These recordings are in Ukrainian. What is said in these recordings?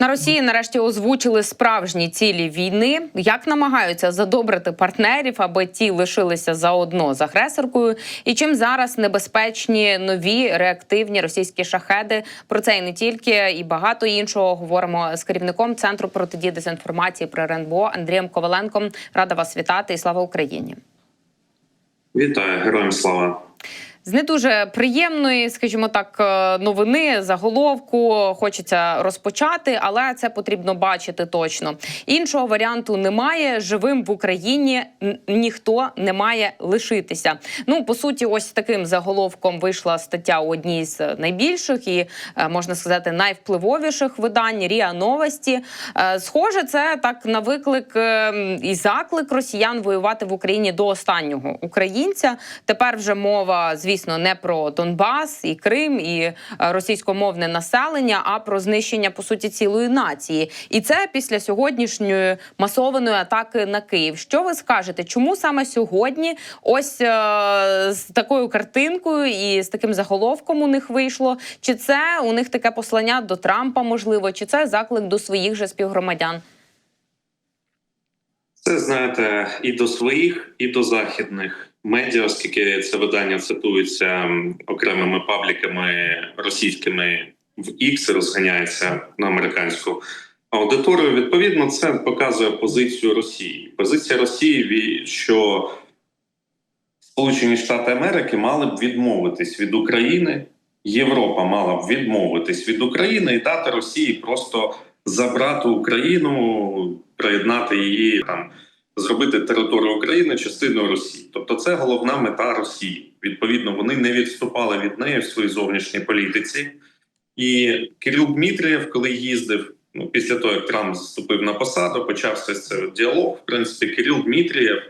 На Росії нарешті озвучили справжні цілі війни, як намагаються задобрити партнерів, аби ті лишилися заодно з агресоркою, і чим зараз небезпечні нові реактивні російські шахеди. Про це і не тільки, і багато іншого говоримо з керівником центру протидії дезінформації при РНБО Андрієм Коваленком. Рада вас вітати і слава Україні. Вітаю, героям слава. З не дуже приємної, скажімо так, е, новини заголовку хочеться розпочати, але це потрібно бачити точно. Іншого варіанту немає. Живим в Україні ніхто не має лишитися. Ну по суті, ось таким заголовком вийшла стаття у одній з найбільших і е, можна сказати найвпливовіших видань Ріа Новості. Е, Схоже, це так на виклик і заклик росіян воювати в Україні до останнього українця. Тепер вже мова, звісно, не про Донбас і Крим і е, російськомовне населення, а про знищення по суті цілої нації. І це після сьогоднішньої масованої атаки на Київ. Що ви скажете? Чому саме сьогодні ось е, з такою картинкою і з таким заголовком у них вийшло? Чи це у них таке послання до Трампа, можливо, чи це заклик до своїх же співгромадян? Це знаєте і до своїх, і до західних медіа, оскільки це видання цитується окремими пабліками російськими в X, розганяється на американську аудиторію. Відповідно, це показує позицію Росії. Позиція Росії, що Сполучені Штати Америки мали б відмовитись від України. Європа мала б відмовитись від України і дати Росії просто забрати Україну, приєднати її там, зробити територію України частиною Росії. Тобто, це головна мета Росії. Відповідно, вони не відступали від неї в своїй зовнішній політиці. І Кирил Дмитрієв, коли їздив, ну після того як Трамп заступив на посаду, почався цей діалог. В принципі, Кирил Дмитрієв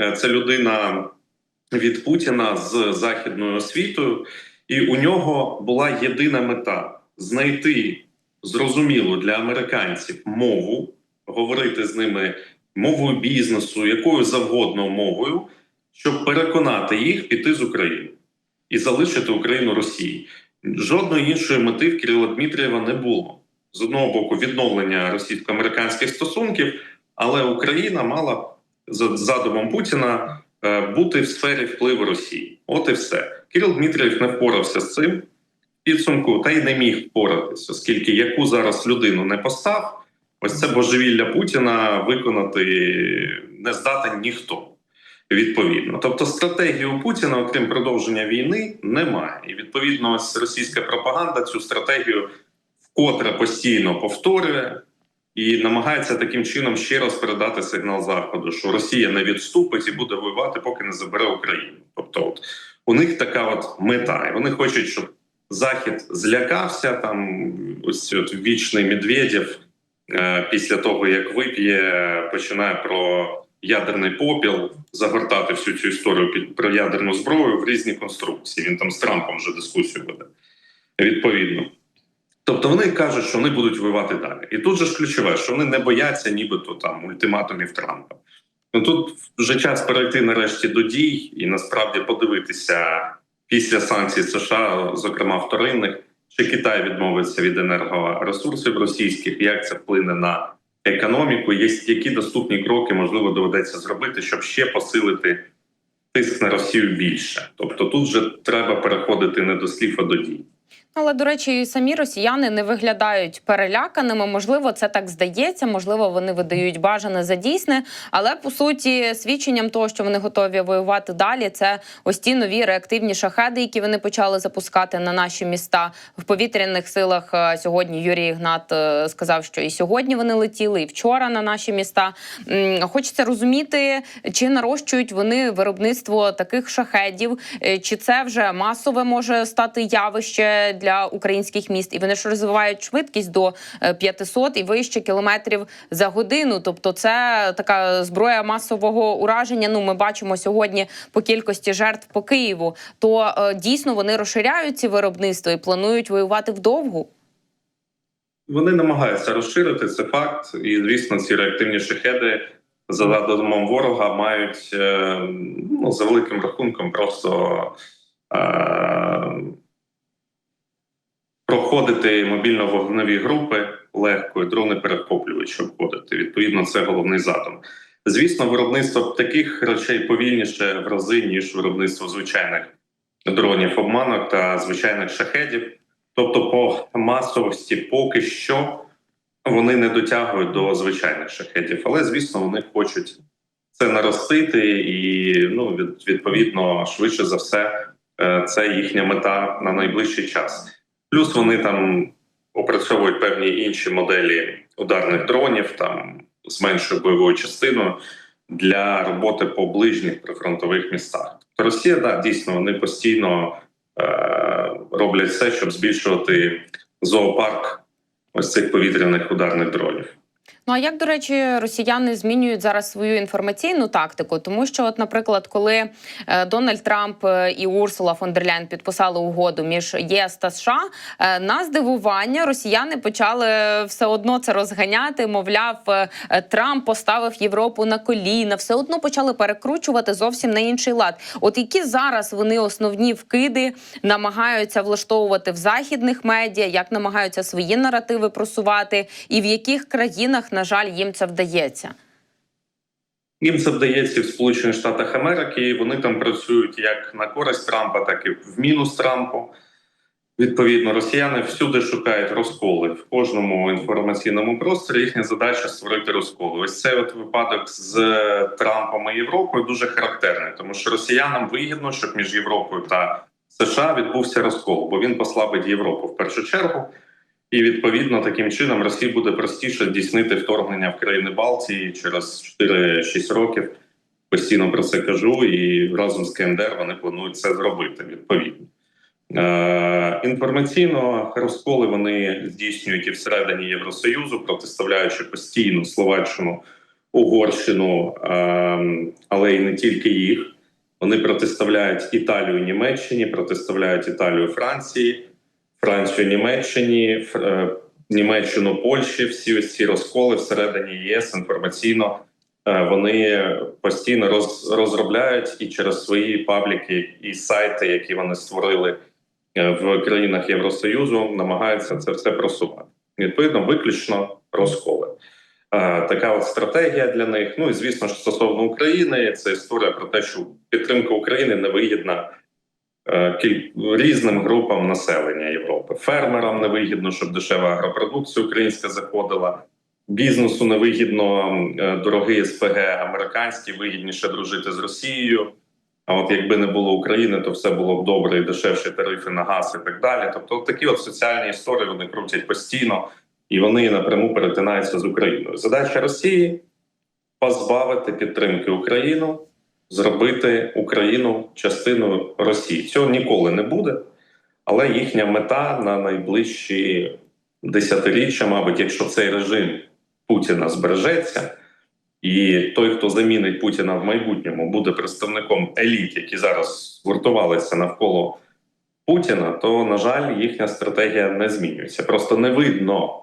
е, це людина від Путіна з західною освітою, і у нього була єдина мета знайти зрозумілу для американців мову, говорити з ними мовою бізнесу, якою завгодно мовою, щоб переконати їх піти з України і залишити Україну Росії. Жодної іншої мети в Кирила Дмитрієва не було. З одного боку, відновлення російсько-американських стосунків, але Україна мала за задумом Путіна е, бути в сфері впливу Росії. От і все. Кирил Дмитрієв не впорався з цим підсумку, та й не міг впоратися, оскільки яку зараз людину не постав, ось це божевілля Путіна виконати не здатен ніхто. Відповідно, тобто стратегії у Путіна, окрім продовження війни, немає. І відповідно, ось російська пропаганда цю стратегію вкотре постійно повторює і намагається таким чином ще раз передати сигнал заходу, що Росія не відступить і буде воювати, поки не забере Україну. Тобто, от у них така от мета, і вони хочуть, щоб Захід злякався там. Ось от вічний Медведєв після того як вип'є, починає про ядерний попіл загортати всю цю історію під про ядерну зброю в різні конструкції. Він там з Трампом вже дискусію веде відповідно. Тобто вони кажуть, що вони будуть воювати далі. І тут же ж ключове, що вони не бояться, нібито там ультиматумів Трампа. Ну тут вже час перейти нарешті до дій і насправді подивитися після санкцій США, зокрема вторинних, чи Китай відмовиться від енергоресурсів російських, як це вплине на економіку, які доступні кроки можливо доведеться зробити, щоб ще посилити тиск на Росію більше. Тобто тут вже треба переходити не до слів, а до дій. Але до речі, і самі росіяни не виглядають переляканими. Можливо, це так здається, можливо, вони видають бажане за дійсне. Але по суті, свідченням того, що вони готові воювати далі, це ось ті нові реактивні шахеди, які вони почали запускати на наші міста в повітряних силах. е, Сьогодні Юрій Ігнат е, сказав, що і сьогодні вони летіли, і вчора на наші міста. Хочеться розуміти, чи нарощують вони виробництво таких шахедів, е, чи це вже масове може стати явище для українських міст, і вони ж розвивають швидкість до е, 500 і вище кілометрів за годину. Тобто, це така зброя масового ураження. Ну, ми бачимо сьогодні по кількості жертв по Києву. То е, дійсно вони розширяють ці виробництва і планують воювати вдовгу. Вони намагаються розширити це факт, і звісно, ці реактивні шахеди за задумом ворога мають е, ну, за великим рахунком просто е, проходити мобільно-вогневі групи легко, і дрони перехоплювачі обходити. Відповідно, це головний задум. Звісно, виробництво таких речей повільніше в рази, ніж виробництво звичайних дронів обманок та звичайних шахедів. Тобто, по масовості поки що вони не дотягують до звичайних шахедів, але звісно, вони хочуть це наростити, і ну відповідно швидше за все, е, це їхня мета на найближчий час. Плюс вони там опрацьовують певні інші моделі ударних дронів, там з меншою бойовою частиною для роботи по ближніх прифронтових містах. Росія да дійсно вони постійно е, роблять все, щоб збільшувати зоопарк ось цих повітряних ударних дронів. Ну а як до речі, росіяни змінюють зараз свою інформаційну тактику? Тому що, от, наприклад, коли е, Дональд Трамп е, і Урсула фон дер Ляйн підписали угоду між ЄС та США, е, на здивування росіяни почали все одно це розганяти. Мовляв, Трамп поставив Європу на коліна, все одно почали перекручувати зовсім на інший лад. От які зараз вони основні вкиди намагаються влаштовувати в західних медіа, як намагаються свої наративи просувати, і в яких країнах, на жаль, їм це вдається. Їм це вдається в Сполучених Штатах Америки. Вони там працюють як на користь Трампа, так і в мінус Трампу. Відповідно, росіяни всюди шукають розколи в кожному інформаційному просторі. Їхня задача створити розколи. Ось цей от випадок з Трампом і Європою дуже характерний, тому що росіянам вигідно, щоб між Європою та США відбувся розкол, бо він послабить Європу в першу чергу. І відповідно таким чином Росії буде простіше здійснити вторгнення в країни Балтії через 4-6 років. Постійно про це кажу, і разом з КНДР вони планують це зробити відповідно. Е, інформаційно розколи вони здійснюють і всередині Євросоюзу, протиставляючи постійно Словаччину, Угорщину, е, але й не тільки їх. Вони протиставляють Італію Німеччині, протиставляють Італію Франції. Францію Німеччині, е, Німеччину Польщі. Всі ось ці розколи всередині ЄС інформаційно е, вони постійно роз, розробляють і через свої пабліки і сайти, які вони створили е, в країнах Євросоюзу, намагаються це все просувати. Відповідно, виключно розколи. Така от стратегія для них. Ну і звісно ж, стосовно України, це історія про те, що підтримка України невигідна різним групам населення Європи. Фермерам невигідно, щоб дешева агропродукція українська заходила. Бізнесу невигідно е, дорогий СПГ американський, вигідніше дружити з Росією. А от якби не було України, то все було б добре і дешевші тарифи на газ і так далі. Тобто, такі от соціальні історії вони крутять постійно і вони напряму перетинаються з Україною. Задача Росії позбавити підтримки Україну, зробити Україну частиною Росії. Цього ніколи не буде, але їхня мета на найближчі десятиріччя, мабуть, якщо цей режим Путіна збережеться, і той, хто замінить Путіна в майбутньому, буде представником еліт, які зараз гуртувалися навколо Путіна, то на жаль, їхня стратегія не змінюється. Просто не видно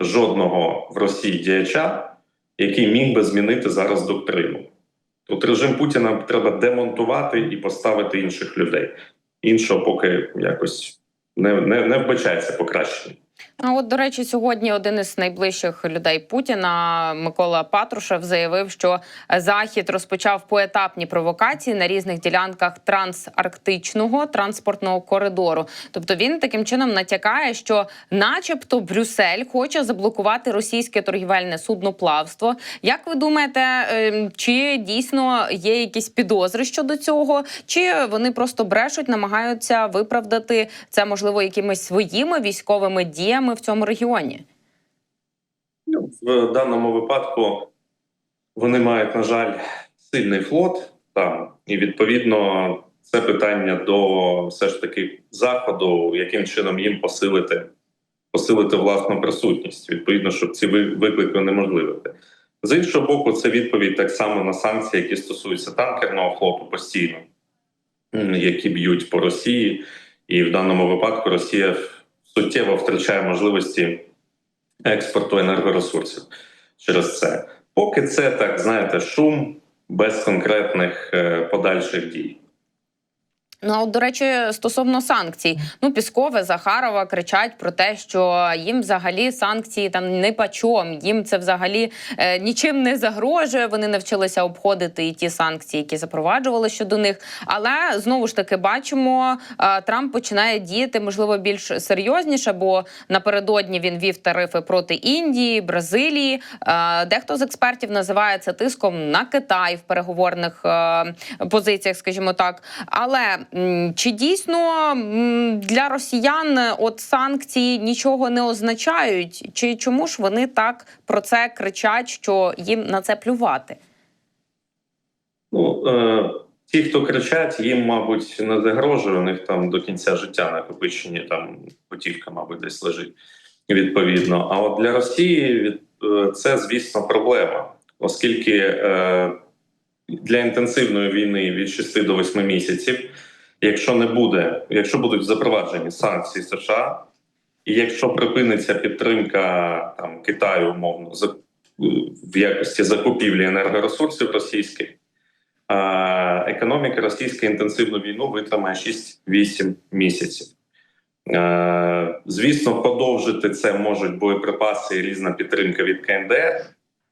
жодного в Росії діяча, який міг би змінити зараз доктрину. Тут режим Путіна треба демонтувати і поставити інших людей. Іншого поки якось не, не, не вбачається покращення. А от, до речі, сьогодні один із найближчих людей Путіна Микола Патрушев заявив, що Захід розпочав поетапні провокації на різних ділянках трансарктичного транспортного коридору. Тобто він таким чином натякає, що, начебто, Брюссель хоче заблокувати російське торгівельне судноплавство. Як ви думаєте, ем, чи дійсно є якісь підозри щодо цього, чи вони просто брешуть, намагаються виправдати це можливо якимись своїми військовими діями в цьому регіоні? Ну, В даному випадку вони мають, на жаль, сильний флот там, і відповідно це питання до все ж таки заходу, яким чином їм посилити, посилити власну присутність, відповідно, щоб ці ви- виклики унеможливити. З іншого боку, це відповідь так само на санкції, які стосуються танкерного флоту постійно, які б'ють по Росії, і в даному випадку Росія суттєво втрачає можливості експорту енергоресурсів через це. Поки це так, знаєте, шум без конкретних е, подальших дій. Ну, а от, до речі, стосовно санкцій, ну Піскове, Захарова кричать про те, що їм взагалі санкції там не пачом, їм це взагалі е, нічим не загрожує. Вони навчилися обходити і ті санкції, які запроваджували щодо них. Але знову ж таки бачимо, е, Трамп починає діяти можливо більш серйозніше, бо напередодні він вів тарифи проти Індії, Бразилії. Е, дехто з експертів називає це тиском на Китай в переговорних е, позиціях, скажімо так. Але чи дійсно для росіян от санкції нічого не означають? Чи чому ж вони так про це кричать, що їм на це плювати? Ну, е, ті, хто кричать, їм, мабуть, не загрожує. У них там до кінця життя накопичені там готівка, мабуть, десь лежить відповідно. А от для Росії е, це, звісно, проблема, оскільки е, для інтенсивної війни від 6 до 8 місяців, якщо не буде, якщо будуть запроваджені санкції США, і якщо припиниться підтримка там Китаю, умовно, в якості закупівлі енергоресурсів російських. Економіка російська інтенсивну війну витримає 6-8 місяців. Звісно, подовжити це можуть боєприпаси і різна підтримка від КНДР,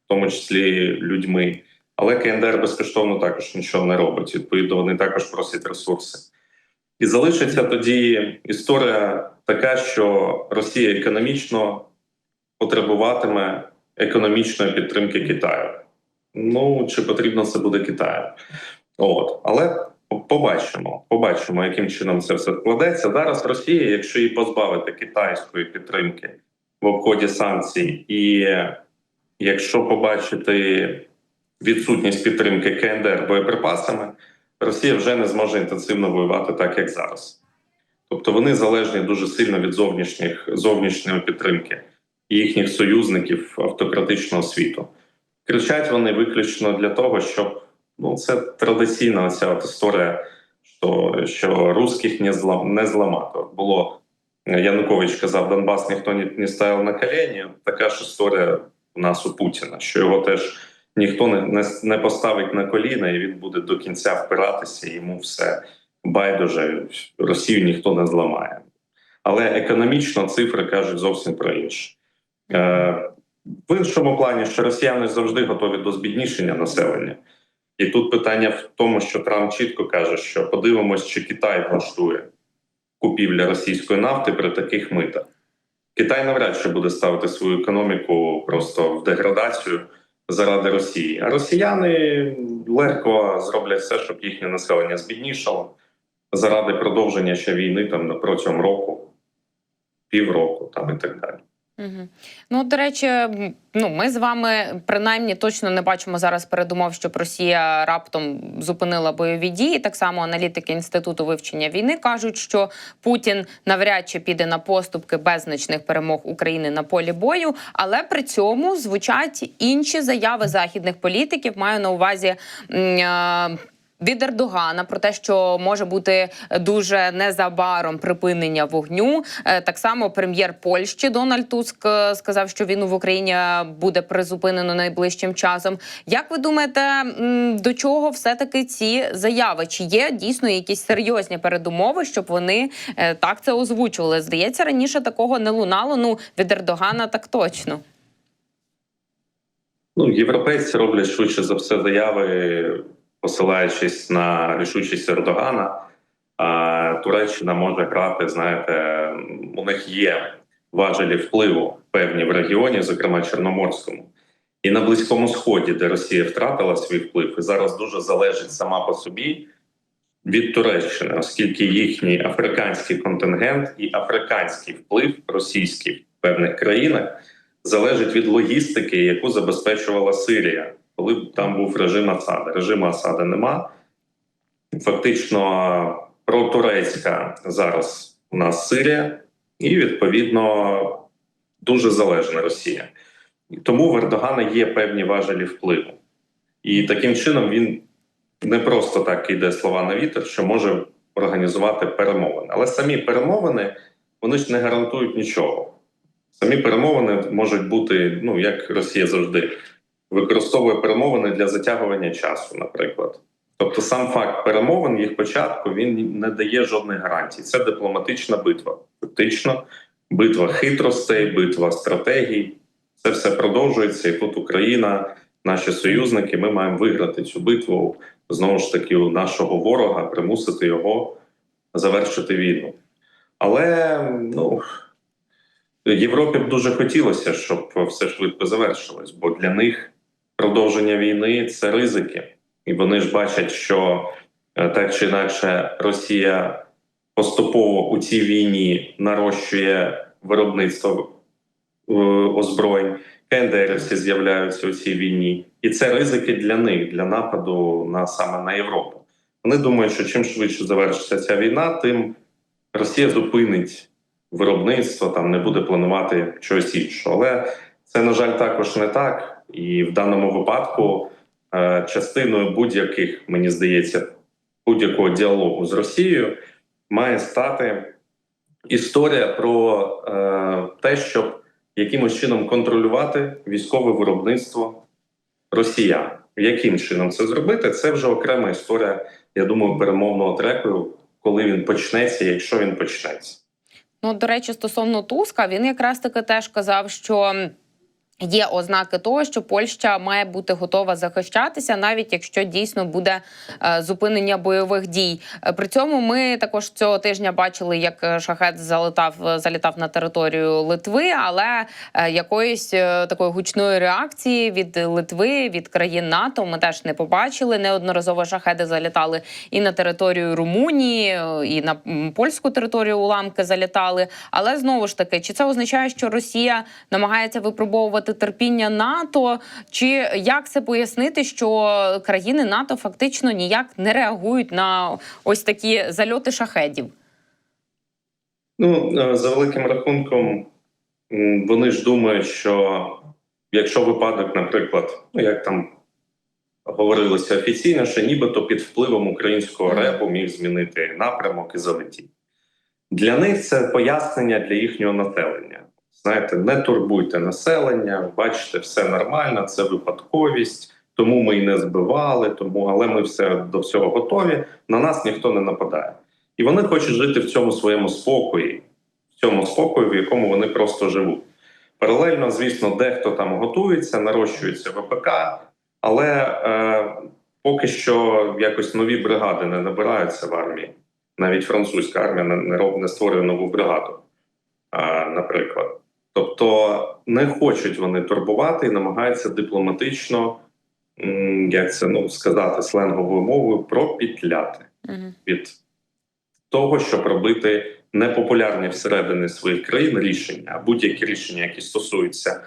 в тому числі людьми. Але КНДР безкоштовно також нічого не робить. Відповідно, вони також просять ресурси. І залишиться тоді історія така, що Росія економічно потребуватиме економічної підтримки Китаю. Ну чи потрібно це буде Китаю? От але побачимо, побачимо, яким чином це все складеться. Зараз Росія, якщо її позбавити китайської підтримки в обході санкцій, і якщо побачити відсутність підтримки КНДР боєприпасами, Росія вже не зможе інтенсивно воювати так, як зараз. Тобто вони залежні дуже сильно від зовнішніх зовнішньої підтримки їхніх союзників автократичного світу. Кричать вони виключно для того, щоб ну це традиційна ця от історія, що що русських не злам не зламати. Було Янукович казав, Донбас ніхто не, не ставив на колені. Така ж історія у нас у Путіна, що його теж ніхто не, не, поставить на коліна, і він буде до кінця впиратися. Йому все байдуже Росію ніхто не зламає. Але економічно цифри кажуть зовсім про інше. Е, в іншому плані, що росіяни завжди готові до збіднішення населення, і тут питання в тому, що Трамп чітко каже, що подивимось, чи Китай влаштує купівля російської нафти при таких митах. Китай навряд чи буде ставити свою економіку просто в деградацію заради Росії. А росіяни легко зроблять все, щоб їхнє населення збіднішало заради продовження ще війни там протягом року, півроку там і так далі. Угу. Ну, до речі, ну ми з вами принаймні точно не бачимо зараз передумов, щоб Росія раптом зупинила бойові дії. Так само аналітики інституту вивчення війни кажуть, що Путін навряд чи піде на поступки без значних перемог України на полі бою, але при цьому звучать інші заяви західних політиків. Маю на увазі. М- від Ердогана про те, що може бути дуже незабаром припинення вогню. Так само прем'єр Польщі Дональд Туск сказав, що війну в Україні буде призупинено найближчим часом. Як ви думаєте, до чого все таки ці заяви? Чи є дійсно якісь серйозні передумови, щоб вони е, так це озвучували? Здається, раніше такого не лунало. Ну від Ердогана так точно. Ну, європейці роблять швидше за все заяви посилаючись на рішучість Ердогана, Туреччина може грати. Знаєте, у них є важелі впливу певні в регіоні, зокрема Чорноморському, і на близькому сході, де Росія втратила свій вплив, і зараз дуже залежить сама по собі від Туреччини, оскільки їхній африканський контингент і африканський вплив російський в певних країнах залежить від логістики, яку забезпечувала Сирія коли там був режим Асада. Режиму Асада нема. Фактично, протурецька зараз у нас Сирія, і відповідно дуже залежна Росія. Тому в Ердогана є певні важелі впливу. І таким чином він не просто так йде слова на вітер, що може організувати перемовини. Але самі перемовини вони ж не гарантують нічого. Самі перемовини можуть бути, ну як Росія завжди використовує перемовини для затягування часу, наприклад. Тобто, сам факт перемовин їх початку він не дає жодних гарантій. Це дипломатична битва. Фактично, битва хитростей, битва стратегій. Це все продовжується, і тут Україна, наші союзники. Ми маємо виграти цю битву знову ж таки у нашого ворога, примусити його завершити війну. Але ну Європі б дуже хотілося, щоб все швидко завершилось, бо для них продовження війни це ризики, і вони ж бачать, що е, так чи інакше Росія поступово у цій війні нарощує виробництво е, озброєнь. КНДРівці з'являються у цій війні, і це ризики для них для нападу на саме на Європу. Вони думають, що чим швидше завершиться ця війна, тим Росія зупинить виробництво, там не буде планувати щось іншого. Але це на жаль також не так. І в даному випадку е, частиною будь-яких, мені здається, будь-якого діалогу з Росією має стати історія про е, те, щоб якимось чином контролювати військове виробництво росіян. Яким чином це зробити? Це вже окрема історія, я думаю, перемовного треку, коли він почнеться, якщо він почнеться. Ну, до речі, стосовно Туска, він якраз таки теж казав, що. Є ознаки того, що Польща має бути готова захищатися, навіть якщо дійсно буде е, зупинення бойових дій. Е, При цьому ми також цього тижня бачили, як е, шахет залетав залітав на територію Литви, але якоїсь такої гучної реакції від Литви, від країн НАТО ми теж не побачили. Неодноразово шахеди залітали і на територію Румунії, і на польську територію уламки залітали. Але знову ж таки, чи це означає, що Росія намагається випробовувати терпіння НАТО, чи як це пояснити, що країни НАТО фактично ніяк не реагують на ось такі зальоти шахедів? Ну, е, за великим рахунком, вони ж думають, що якщо випадок, наприклад, ну як там говорилося офіційно, що нібито під впливом українського репу міг змінити напрямок і залетіти. Для них це пояснення для їхнього населення. Знаєте, не турбуйте населення, бачите, все нормально, це випадковість, тому ми і не збивали, тому але ми все до всього готові. На нас ніхто не нападає. І вони хочуть жити в цьому своєму спокої, в цьому спокої, в якому вони просто живуть. Паралельно, звісно, дехто там готується, нарощується ВПК, але е, поки що якось нові бригади не набираються в армії. Навіть французька армія не, не створює нову бригаду, е, наприклад. Тобто не хочуть вони турбувати і намагаються дипломатично, як це ну, сказати сленговою мовою, пропітляти Угу. від того, щоб робити непопулярні всередині своїх країн рішення, а будь-які рішення, які стосуються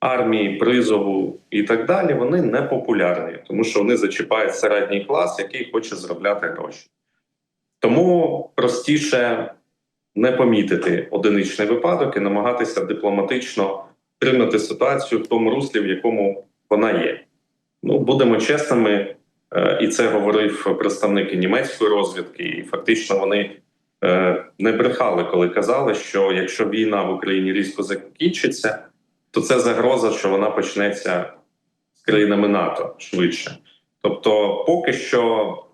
армії, призову і так далі, вони не популярні, тому що вони зачіпають середній клас, який хоче заробляти гроші. Тому простіше не помітити одиничний випадок і намагатися дипломатично тримати ситуацію в тому руслі, в якому вона є. Ну, будемо чесними, Е, і це говорив представник німецької розвідки, і фактично вони е, не брехали, коли казали, що якщо війна в Україні різко закінчиться, то це загроза, що вона почнеться з країнами НАТО швидше. Тобто, поки що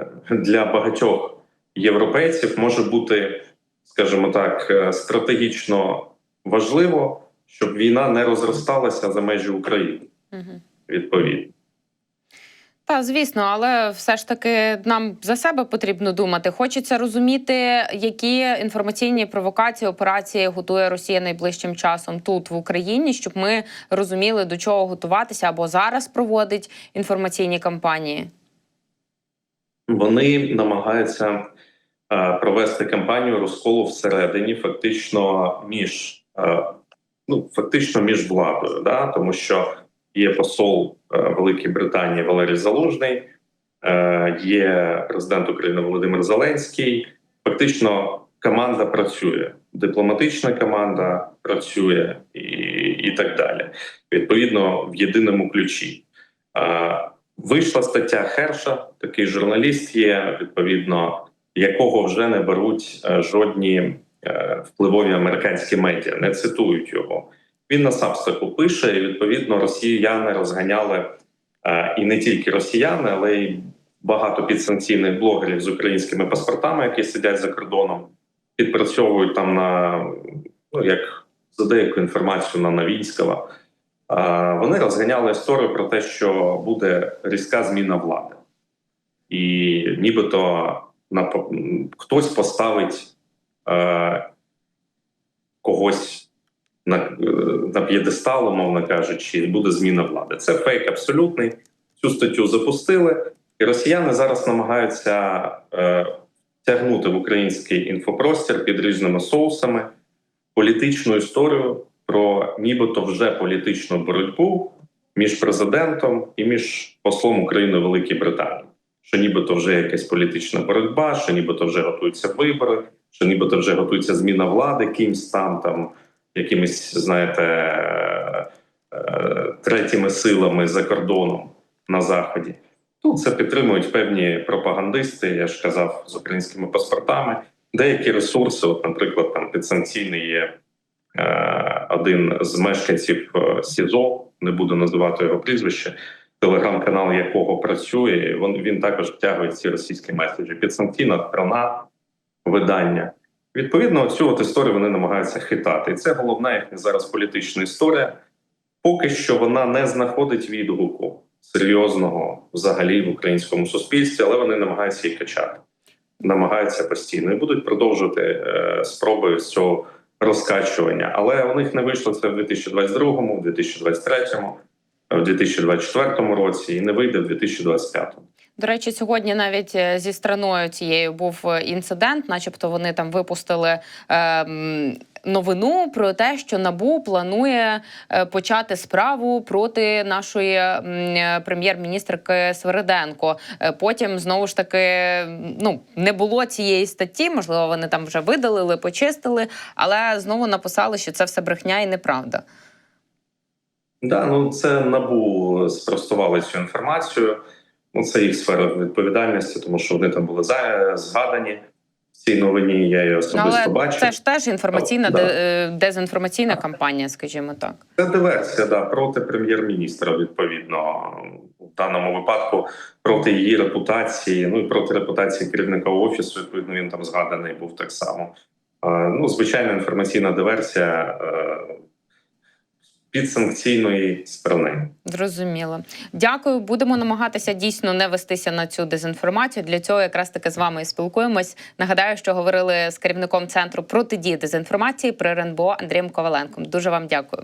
е, для багатьох європейців може бути, скажімо так, е, стратегічно важливо, щоб війна не розросталася за межі України відповідно. Та звісно, але все ж таки нам за себе потрібно думати. Хочеться розуміти, які інформаційні провокації операції готує Росія найближчим часом тут в Україні, щоб ми розуміли до чого готуватися або зараз проводить інформаційні кампанії. Вони намагаються провести кампанію розколу всередині, фактично між е, ну фактично між владою, да тому що є посол е, Великої Британії Валерій Залужний, е, є президент України Володимир Зеленський. Фактично, команда працює, дипломатична команда працює і, і так далі. Відповідно, в єдиному ключі. Е, Вийшла стаття Херша, такий журналіст є, відповідно, якого вже не беруть е, жодні е, впливові американські медіа, не цитують його. Він на Сабстаку пише, і відповідно росіяни розганяли Е, І не тільки росіяни, але й багато підсанкційних блогерів з українськими паспортами, які сидять за кордоном, підпрацьовують там на ну як за деяку інформацію на Новінського. Вони розганяли історію про те, що буде різка зміна влади, і нібито на хтось поставить е, когось на, е, на п'єдестал, умовно кажучи, буде зміна влади. Це фейк абсолютний. Цю статтю запустили, і росіяни зараз намагаються е, тягнути в український інфопростір під різними соусами політичну історію про нібито вже політичну боротьбу між президентом і між послом України Великій Британії. Що нібито вже якась політична боротьба, що нібито вже готуються вибори, що нібито вже готується зміна влади кимсь там, там якимись, знаєте, е, третіми силами за кордоном на заході. Тут це підтримують певні пропагандисти, я ж казав, з українськими паспортами. Деякі ресурси, от, наприклад, там підсанкційний є е, один з мешканців е, СІЗО, не буду називати його прізвище, телеграм-канал якого працює. Він, він також втягує ці російські меседжі. Підсанкційна страна, видання. Відповідно, цю от історію вони намагаються хитати. І це головна їхня зараз політична історія. Поки що вона не знаходить відгуку серйозного взагалі в українському суспільстві, але вони намагаються її качати, намагаються постійно і будуть продовжувати е, спроби цього розкачування. Але у них не вийшло це в 2022, в 2023, в 2024 році і не вийде в 2025. До речі, сьогодні навіть е, зі страною цією був е, інцидент, начебто вони там випустили. ем, Новину про те, що набу планує е, почати справу проти нашої е, прем'єр-міністрки Свириденко. Е, Потім знову ж таки ну не було цієї статті. Можливо, вони там вже видалили, почистили, але знову написали, що це все брехня і неправда. Да, ну це набу спростували цю інформацію. Ну це їх сфера відповідальності, тому що вони там були за згадані в цій новині. Я її особисто але бачив. це ж теж інформаційна Да. де- е, дезінформаційна кампанія, скажімо так. Це диверсія да, проти прем'єр-міністра, відповідно, в даному випадку проти її репутації, ну і проти репутації керівника офісу. Відповідно, він там згаданий був так само. Е, Ну, звичайна інформаційна диверсія е, підсанкційної сторони. Зрозуміло. Дякую. Будемо намагатися дійсно не вестися на цю дезінформацію. Для цього якраз таки з вами і спілкуємось. Нагадаю, що говорили з керівником центру протидії дезінформації при РНБО Андрієм Коваленком. Дуже вам дякую.